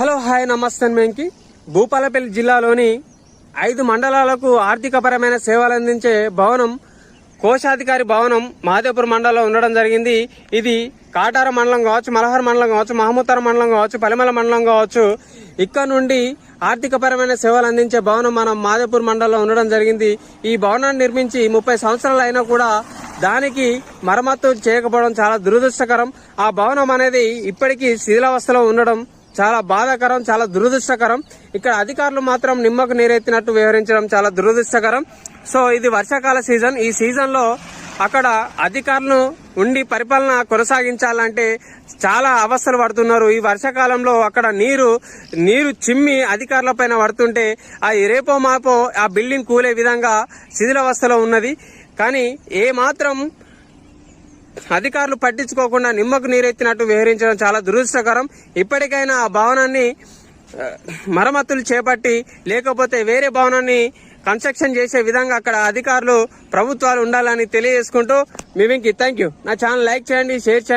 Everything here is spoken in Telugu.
హలో హాయ్ నమస్తే మేంకి భూపాలపల్లి జిల్లాలోని ఐదు మండలాలకు ఆర్థికపరమైన సేవలు అందించే భవనం కోశాధికారి భవనం మాదేపూర్ మండలంలో ఉండడం జరిగింది. ఇది కాటార మండలం కావచ్చు మలహార్ మండలం కావచ్చు మహమూతార మండలం కావచ్చు పలిమల మండలం కావచ్చు. ఇక్కడ నుండి ఆర్థికపరమైన సేవలు అందించే భవనం మనం మాదేపూర్ మండలంలో ఉండడం జరిగింది. ఈ భవనాన్ని నిర్మించి ముప్పై సంవత్సరాలు అయినా కూడా దానికి మరమ్మతు చేయకపోవడం చాలా దురదృష్టకరం. ఆ భవనం అనేది ఇప్పటికీ శిథిలావస్థలో ఉండడం చాలా బాధాకరం చాలా దురదృష్టకరం. ఇక్కడ అధికారులు మాత్రం నిమ్మకు నీరెత్తినట్టు వ్యవహరించడం చాలా దురదృష్టకరం. సో ఇది వర్షాకాల సీజన్. ఈ సీజన్లో అక్కడ అధికారులు ఉండి పరిపాలన కొనసాగించాలంటే చాలా అవస్థలు పడుతున్నారు. ఈ వర్షాకాలంలో అక్కడ నీరు నీరు చిమ్మి అధికారుల పైన పడుతుంటే ఆ రేపో మాపో ఆ బిల్డింగ్ కూలే విధంగా శిథిలావస్థలో ఉన్నది. కానీ ఏ మాత్రం అధికారులు పట్టించుకోకుండా నిమ్మకు నీరెత్తినట్టు వ్యవహరించడం చాలా దురదృష్టకరం. ఇప్పటికైనా ఆ భవనాన్ని మరమ్మతులు చేపట్టి లేకపోతే వేరే భవనాన్ని కన్స్ట్రక్షన్ చేసే విధంగా అక్కడ అధికారులు ప్రభుత్వాలు ఉండాలని తెలియజేసుకుంటూ మీ థ్యాంక్ యూ నా ఛానల్ లైక్ చేయండి షేర్ చేయండి.